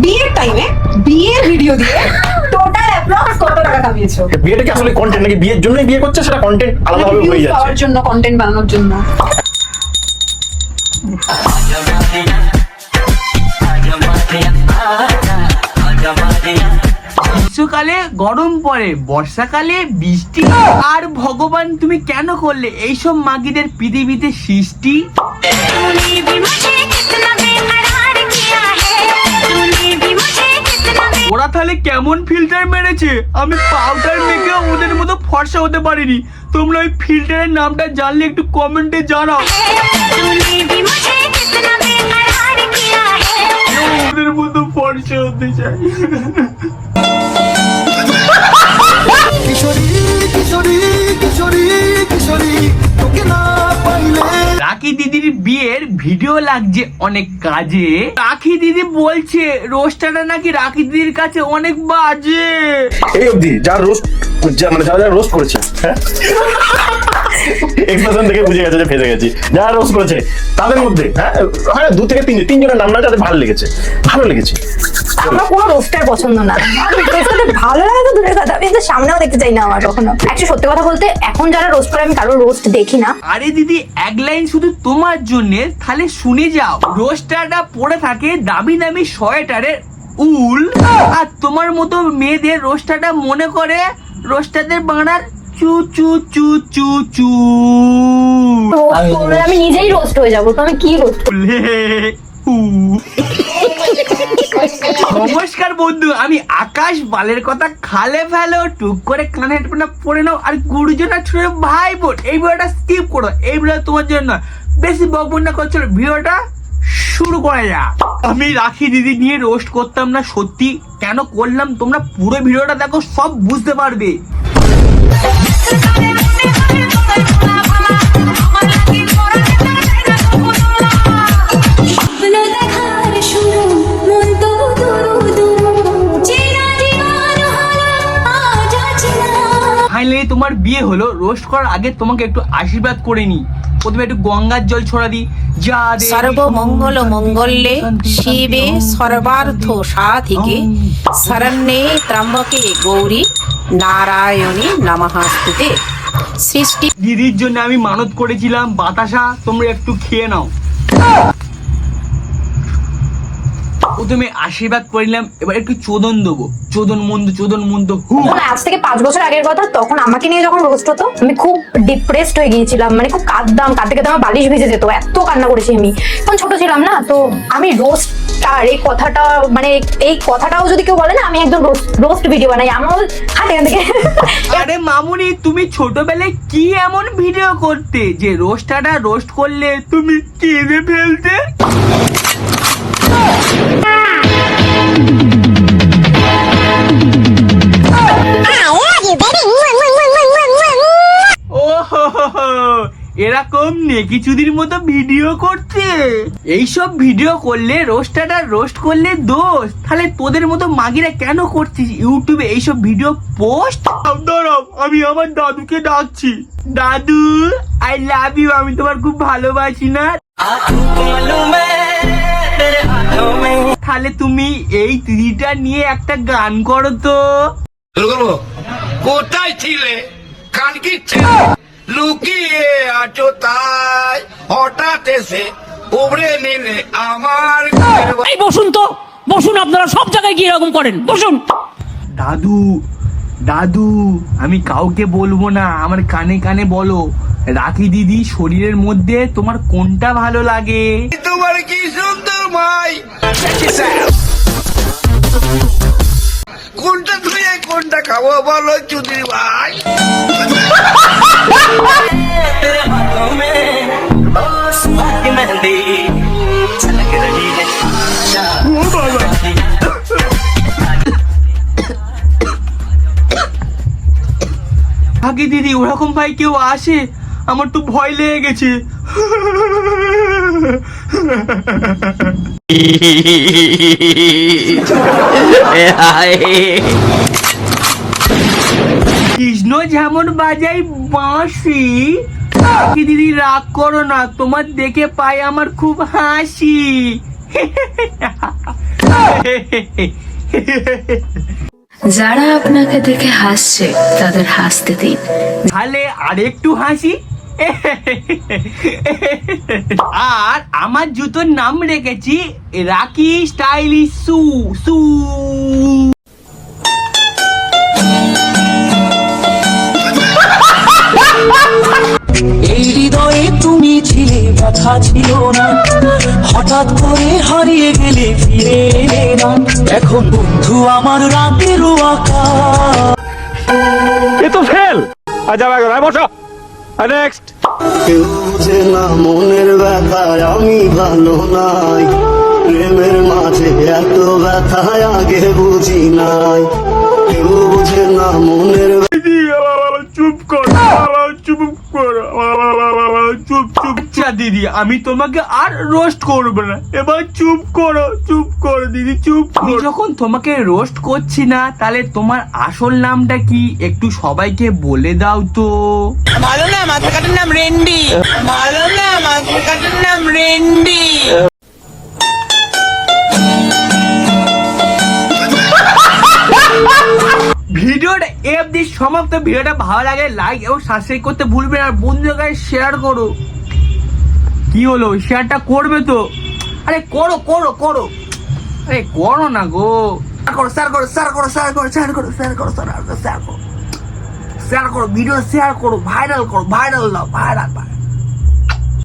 বিয়ের টাইমে বিয়ের ভিডিও দিয়ে টোটাল অ্যাপ্রক্স কত টাকা কামিয়েছো? বিয়েটা কি আসলে কন্টেন্ট নাকি বিয়ের জন্যই বিয়ে করছে? সেটা কন্টেন্ট আলাদাভাবে হয়ে Views পাওয়ার জন্য কন্টেন্ট বানানোর জন্য। গ্রীষ্মকালে গরম পড়ে বর্ষাকালে বৃষ্টি। আর ভগবান তুমি কেন করলে? এইসব মাগিদের পৃথিবীতে সৃষ্টি? ওরা তাহলে কেমন ফিল্টার মেরেছে? আমি পাউডার মেখে ওদের মতো ফর্সা হতে পারিনি। তোমরা ওই ফিল্টারের নামটা জানলে একটু কমেন্টে জানাও। ওদের মতো ফর্সা হতে চাই লাগছে অনেক কাজে। রাখি দিদি বলছে, রোস্টারটা নাকি রাখি দিদির কাছে অনেক বাজে। এই অবধি যার রোস্ট মানে যারা যারা রোস্ট করেছে হ্যাঁ? এক্সপ্রেশন বুঝে গেছে যে ফেসে গেছি। যারা রোস্ট করেছে, তাদের মধ্যে হ্যাঁ হ্যাঁ দু থেকে তিন, তিনজনের নাম না যাদের ভালো লেগেছে ভালো লেগেছে। আমার কোনো রোস্টার পছন্দ না। ভালো লাগে তো দূরের কথা। আমি সামনেও দেখতে চাই না আমার কখনো। অ্যাকচুয়ালি সত্যি কথা বলতে এখন যারা রোস্ট করে আমি কারোর রোস্ট দেখি না। আরে দিদি এক লাইন শুধু তোমার জন্য তাহলে শুনে যাও। রোস্টারটা পড়ে থাকে দামি দামি সোয়েটারের উল আর তোমার মতো মেয়েদের রোস্টারটা মনে করে রোস্টারদের বাংলার চু চু চু চু চু। আমি নিজেই রোস্ট হয়ে যাব। তো আমি কি রোস্ট। নমস্কার বন্ধু, আমি আকাশ, বালের কথা খালে ফেলো, টুক করে কানে হেডফোনটা পরে নাও, আর গুরুজনা ছুড়ে ভাই বোন, এই ভিডিওটা স্কিপ করো, এই ভিডিও তোমার জন্য। বেশি বকবন না করছ, ভিডিওটা শুরু করা যাক। আমি রাখি দিদি, নিয়ে রোস্ট করতাম না, সত্যি কেন করলাম? তোমরা পুরো ভিডিওটা দেখো, সব বুঝতে পারবে। ফাইনালি তোমার বিয়ে হলো। রোস্ট করার আগে তোমাকে একটু আশীর্বাদ করে নি প্রথমে একটু গঙ্গার জল ছড়া দিই। যা সর্বমঙ্গল মঙ্গলে শিবে সর্বার্থ সাধিকে। শরণ্যে ত্রম্বকে গৌরী। নারায়ণী নমঃস্তুতে সৃষ্টি দিদির জন্য আমি মানত করেছিলাম। বাতাসা তোমরা একটু খেয়ে নাও। প্রথমে আশীর্বাদ করিলাম এবার একটু চোদন দেবো। চোদন মন্দ চোদন মন্দ। মানে আজ থেকে পাঁচ বছর আগের কথা তখন আমাকে নিয়ে যখন রোস্ট হতো আমি খুব ডিপ্রেসড হয়ে গিয়েছিলাম মানে খুব কাঁদতাম কাঁদতে কাঁদতে আমার বালিশ ভিজে যেত এত কান্না করেছি আমি। তখন ছোট ছিলাম না তো আমি রোস্টার এই কথাটা মানে এই কথাটাও যদি কেউ বলে না আমি একদম রোস্ট ভিডিও বানাই আমার এখান থেকে আরে মামুনি তুমি ছোটবেলায় কি এমন ভিডিও করতে? যে রোস্টারটা রোস্ট করলে তুমি কেঁদে ফেলতে? এরকম নেকি চুদির মতো ভিডিও করছে। এইসব ভিডিও করলে রোস্টারটা রোস্ট করলে দোষ। তাহলে তোদের মতো মাগিরা কেন করছিস ইউটিউবে এইসব ভিডিও পোস্ট? দাঁড়াও আমি আমার দাদুকে ডাকছি। দাদু আই লাভ ইউ আমি তোমার খুব ভালোবাসি না। তাহলে তুমি এই দিদিটা নিয়ে একটা গান করো তো। কোথায় ছিলে? ছেলে লুকিয়ে আছো তাই। হঠাৎ এসে উবড়ে নিলে আমার এই বসুন তো। বসুন আপনারা সব জায়গায় গিয়ে এরকম করেন। বসুন। দাদু দাদু আমি কাউকে বলব না। আমার কানে কানে বলো। রাখি দিদি শরীরের মধ্যে তোমার কোনটা ভালো লাগে? তোমার কি সুন্দর মাই। কোনটা ধুয়ে কোনটা খাব বলো চুদির ভাই। আগে দিদি ওরকম ভাই কেউ আসে? আমার তো ভয় লেগে গেছে। কৃষ্ণ যেমন বাজাই বাঁশি দিদি রাগ করো না তোমার দেখে পাই আমার খুব হাসি। যারা আপনাকে দেখে হাসছে তাদের হাসতে দিন। তাহলে আরেকটু হাসি? আর আমার জুতোর নাম রেখেছি রাকি স্টাইলিশ সু সু। এই হৃদয়ে তুমি ছিলে ব্যথা ছিল না। হঠাৎ করে হারিয়ে গেলে ফিরে এলে না এখন বন্ধু আমার রাতেরও আকাশ। এ তো ফেল। আচ্ছা বসো। নেক্সট কেউ বুঝে না মনের ব্যথায় আমি ভালো নাই। প্রেমের মাঝে এত ব্যথায় আগে বুঝি নাই। কেউ বুঝে না মনের চুপ কর চুপ কর দিদি আমি তোমাকে আর রোস্ট করব না। এবার চুপ করো চুপ করো দিদি চুপ আমি যখন তোমাকে রোস্ট করছি না তাহলে তোমার আসল নামটা কি? একটু সবাইকে বলে দাও তো। ভালো না মাথা কাটার নাম রেন্ডি। ভালো না মাথা কাটার নাম রেন্ডি। ভিডিওটা এ অবধি সমাপ্ত। ভিডিওটা ভালো লাগে লাইক এবং সাবস্ক্রাইব করতে ভুলবে না। আর বন্ধুদের কাছে শেয়ার করো। কি হলো? শেয়ারটা করবে তো। আরে, করো করো করো। আরে, করো না গো। শেয়ার করো শেয়ার করো শেয়ার করো শেয়ার করো শেয়ার করো শেয়ার করো শেয়ার করো শেয়ার করো। ভিডিও শেয়ার করো ভাইরাল করো ভাইরাল দাও ভাইরাল ভাইরাল